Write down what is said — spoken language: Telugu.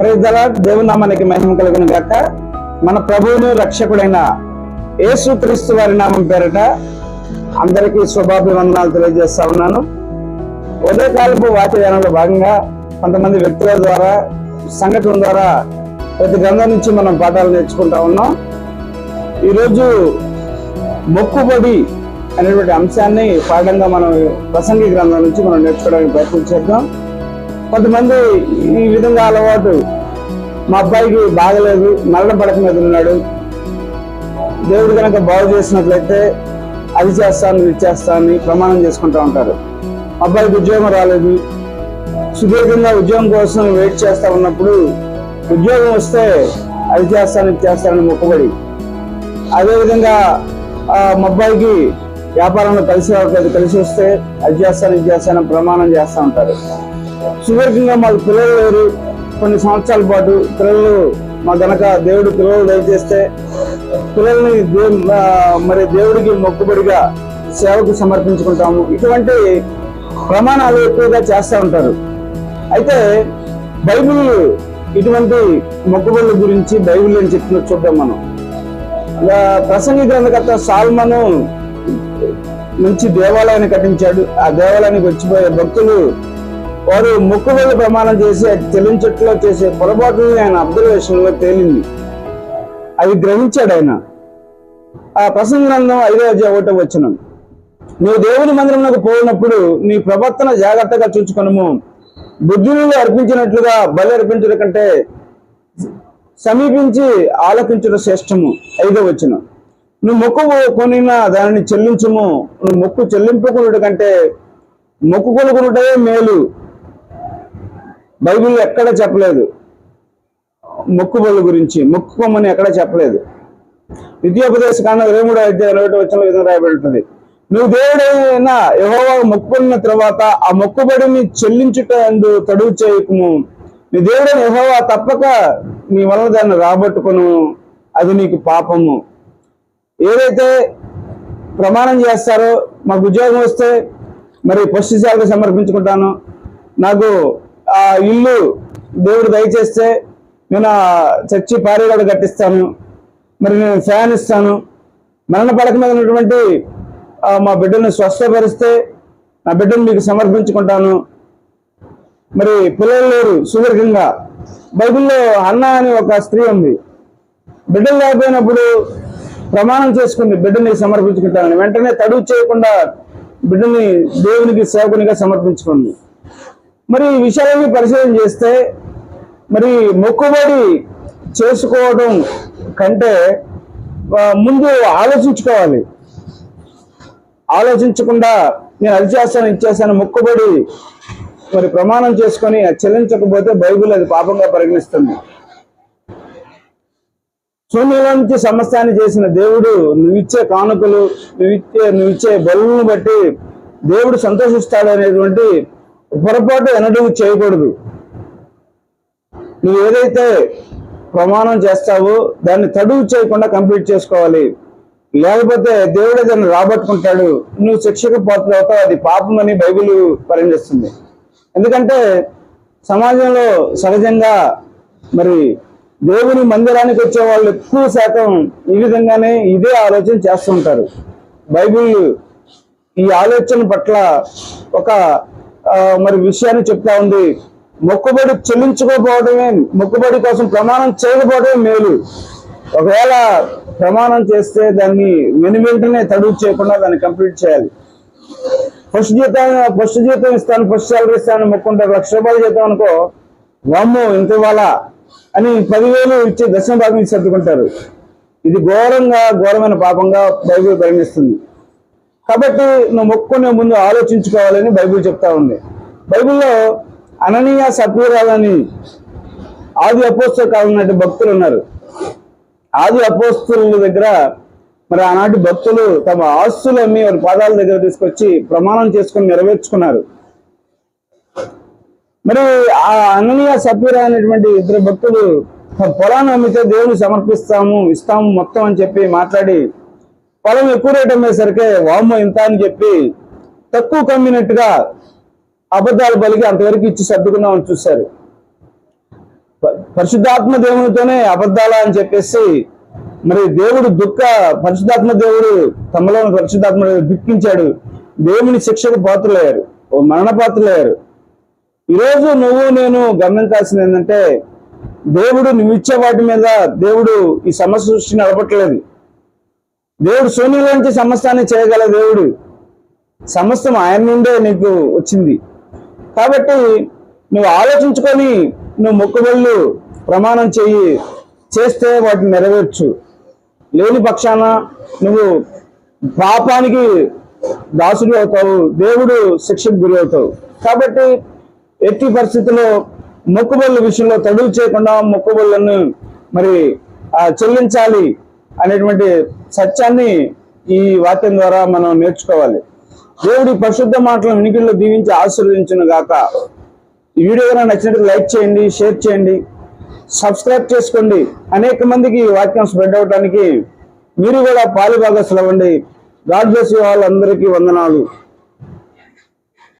ప్రజల దేవునామానికి మహిమ కలిగిన గాక. మన ప్రభువును రక్షకుడైన యేసు క్రీస్తు వారి నామం పేరట అందరికీ శుభాభివందనాలు తెలియజేస్తా ఉన్నాను. ఉదయకాలపు వాతావరణంలో భాగంగా కొంతమంది వ్యక్తుల ద్వారా సంఘటన ద్వారా ప్రతి గ్రంథం నుంచి మనం పాఠాలు నేర్చుకుంటా ఉన్నాం. ఈరోజు మొక్కుబడి అనేటువంటి అంశాన్ని పాఠంగా మనం ప్రసంగి గ్రంథం నుంచి మనం నేర్చుకోవడానికి ప్రయత్నం చేద్దాం. కొంతమంది ఈ విధంగా అలవాటు. మా అబ్బాయికి బాగలేదు మరణ పడక మీద ఉన్నాడు. దేవుడు కనుక బాగు చేసినట్లయితే అది చేస్తాను ఇది చేస్తాను ప్రమాణం చేసుకుంటూ ఉంటారు. అబ్బాయికి ఉద్యోగం రాలేదు. సుదీర్ఘంగా ఉద్యోగం కోసం వెయిట్ చేస్తూ ఉన్నప్పుడు ఉద్యోగం వస్తే అది చేస్తాను ఇది చేస్తానని మొక్కుబడి. అదేవిధంగా మా అబ్బాయికి వ్యాపారంలో కలిసి రావట్లేదు. కలిసి వస్తే అది చేస్తాను ఇది చేస్తానని ప్రమాణం చేస్తూ ఉంటారు. సుదీర్ఘంగా మాకు పిల్లలు లేరు కొన్ని సంవత్సరాల పాటు పిల్లలు మా గనక దేవుడు పిల్లలు దయచేస్తే పిల్లల్ని మరి దేవుడికి మొక్కుబడిగా సేవకు సమర్పించుకుంటాము. ఇటువంటి ప్రమాణాలు ఎక్కువగా చేస్తూ ఉంటారు. అయితే బైబిల్ ఇటువంటి మొక్కుబడుల గురించి బైబిల్ అని చెప్పిన చూద్దాం మనం. ప్రసంగి గ్రంథకర్త సాల్మను మంచి దేవాలయాన్ని కట్టించాడు. ఆ దేవాలయానికి వచ్చిపోయే భక్తులు వారు మొక్కుబడి ప్రమాణం చేసి అది చెల్లించట్లో చేసే పొరపాటుని ఆయన అబ్జర్వేషన్లో తేలింది. అవి గ్రహించాడు ఆయన. ఆ ప్రసంగ గ్రంథం ఐదో అధ్యాయ ఒకటో వచ్చిన నువ్వు దేవుని మందిరంలోకి పోయినప్పుడు నీ ప్రవర్తన జాగ్రత్తగా చూచుకొనుము. బుద్ధులు అర్పించినట్లుగా బలి అర్పించడం కంటే సమీపించి ఆలకించడం శ్రేష్టము. ఐదో వచ్చిన నువ్వు మొక్కు కొనిన దానిని చెల్లించము. నువ్వు మొక్కు చెల్లింపుకున్నట్టు కంటే మొక్కు కొనుక్కున్నటే మేలు. బైబిల్ ఎక్కడ చెప్పలేదు. మొక్కుబళ్ళు గురించి మొక్కుకోమని ఎక్కడ చెప్పలేదు. విద్యోపదేశ కాండ ఇరవై మూడో అధ్యాయం ఇరవై ఒకటో వచ్చిన విధంగా రాయబడుతుంది. నువ్వు దేవుడైనా యహోవా మొక్కుకున్న తర్వాత ఆ మొక్కుబడిని చెల్లించుట ఎందు తడువు చేయకము. నీ దేవుడైన యహోవా తప్పక నీ వల్ల దాన్ని రాబట్టుకును. అది నీకు పాపము. ఏదైతే ప్రమాణం చేస్తారో మాకు ఉద్యోగం వస్తే మరి పశు సేవకు సమర్పించుకుంటాను. నాకు ఆ ఇల్లు దేవుడు దయచేస్తే నేను చర్చి పారేగాడు కట్టిస్తాను. మరి నేను ఫ్యాన్ ఇస్తాను. మరణ పడక మీద ఉన్నటువంటి మా బిడ్డను స్వస్థపరిస్తే నా బిడ్డను మీకు సమర్పించుకుంటాను. మరి పిల్లలు లేరు సుదీర్ఘంగా బైబిల్లో అన్న అని ఒక స్త్రీ ఉంది. బిడ్డలు లేకపోయినప్పుడు ప్రమాణం చేసుకుంది బిడ్డని సమర్పించుకుంటానని వెంటనే తడువు చేయకుండా బిడ్డని దేవునికి సేవకునిగా సమర్పించుకుంది మరి ఈ విషయాలన్నీ పరిశీలన చేస్తే మరి మొక్కుబడి చేసుకోవడం కంటే ముందు ఆలోచించుకోవాలి. ఆలోచించకుండా నేను అది చేస్తాను ఇచ్చేసాను మొక్కుబడి మరి ప్రమాణం చేసుకొని అది చెల్లించకపోతే బైబిల్ అది పాపంగా పరిగణిస్తుంది. శూన్యంలో సమస్యాన్ని సమస్తాన్ని చేసిన దేవుడు నువ్విచ్చే కానుకలు నువ్విచ్చే నువ్విచ్చే బలువును బట్టి దేవుడు సంతోషిస్తాడు అనేటువంటి పొరపాటు ఎన్నడూ చేయకూడదు. నువ్వు ఏదైతే ప్రమాణం చేస్తావో దాన్ని తడువు చేయకుండా కంప్లీట్ చేసుకోవాలి. లేకపోతే దేవుడే దాన్ని రాబట్టుకుంటాడు. నువ్వు శిక్షకు పాత్ర అది అది పాపమని బైబిల్ పరిణిస్తుంది ఎందుకంటే సమాజంలో సహజంగా మరి దేవుని మందిరానికి వచ్చే వాళ్ళు ఎక్కువ శాతం ఈ విధంగానే ఇదే ఆలోచన చేస్తుంటారు. బైబిల్ ఈ ఆలోచన పట్ల ఒక మరి విషయాన్ని చెప్తా ఉంది. మొక్కుబడి చెల్లించుకోకపోవడమే మొక్కుబడి కోసం ప్రమాణం చేయకపోవడమే మేలు. ఒకవేళ ప్రమాణం చేస్తే దాన్ని వెను వెంటనే తడువు చేయకుండా దాన్ని కంప్లీట్ చేయాలి. ఫస్ట్ జీతం ఫస్ట్ జీతం ఇస్తాను ఫస్ట్ సాలరీ ఇస్తాను మొక్కుంటే లక్ష రూపాయలు జీతం అనుకో వామ్మో ఇంత ఇవ్వాలా? అని పదివేలు ఇచ్చి దశమ భాగం ఇచ్చి సర్దుకుంటారు. ఇది ఘోరంగా ఘోరమైన పాపంగా బైబిల్ పరిగణిస్తుంది. కాబట్టి నువ్వు మొక్కుకునే ముందు ఆలోచించుకోవాలని బైబుల్ చెప్తా ఉంది. బైబిల్లో అననీయ సపీరాలని ఆది అపోస్తల కాలం భక్తులు ఉన్నారు. ఆది అపోస్తుల దగ్గర మరి ఆనాటి భక్తులు తమ ఆస్తులు అమ్మి వారి పాదాల దగ్గర తీసుకొచ్చి ప్రమాణం చేసుకొని నెరవేర్చుకున్నారు. మరి ఆ అననీయ సపీరా అనేటువంటి ఇద్దరు భక్తులు తమ పొలాన్ని అమ్మితే దేవుని సమర్పిస్తాము ఇస్తాము మొత్తం అని చెప్పి మాట్లాడి పొలం ఎక్కువ రేట్ అమ్మేసరికి వామ్మ ఇంత అని చెప్పి తక్కువ కమ్మినట్టుగా అబద్ధాలు పలికి అంతవరకు ఇచ్చి సర్దుకున్నామని చూశారు. ప- పరిశుద్ధాత్మ దేవునితోనే అబద్ధాల అని చెప్పేసి మరి దేవుడు దుఃఖ పరిశుద్ధాత్మ దేవుడు తమలో పరిశుద్ధాత్మ దుఃఖించాడు. దేవుని శిక్షకు పాత్రలయ్యారు. ఓ మరణ పాత్రలయ్యారు. ఈరోజు నువ్వు నేను గమనించాల్సింది ఏంటంటే దేవుడు నువ్వు ఇచ్చే వాటి మీద దేవుడు ఈ సమస్య సృష్టి నడపట్లేదు. దేవుడు శూన్యులోంచి సమస్తాన్ని చేయగల దేవుడు. సమస్తం ఆయన నుండే నీకు వచ్చింది. కాబట్టి నువ్వు ఆలోచించుకొని నువ్వు మొక్కుబళ్ళు ప్రమాణం చెయ్యి చేస్తే వాటిని నెరవేర్చు. లేని పక్షాన నువ్వు పాపానికి దాసుడు అవుతావు దేవుడు శిక్షకు గురి అవుతావు. కాబట్టి ఎట్టి పరిస్థితుల్లో మొక్కుబళ్ళ విషయంలో తడువు చేయకుండా మొక్కుబళ్ళను మరి ఆ, చెల్లించాలి. అనేటువంటి సత్యాన్ని ఈ వాక్యం ద్వారా మనం నేర్చుకోవాలి. దేవుడి పరిశుద్ధ మాటలు వినికిల్లో దీవించి ఆశీర్వదించును గాక. ఈ వీడియో కనుక నచ్చినట్టు లైక్ చేయండి షేర్ చేయండి సబ్స్క్రైబ్ చేసుకోండి. అనేక మందికి ఈ వాక్యం స్ప్రెడ్ అవడానికి మీరు కూడా పాలు భాగస్సులు అవ్వండి గాడ్ బ్లెస్ యు ఆల్. అందరికీ వందనాలు.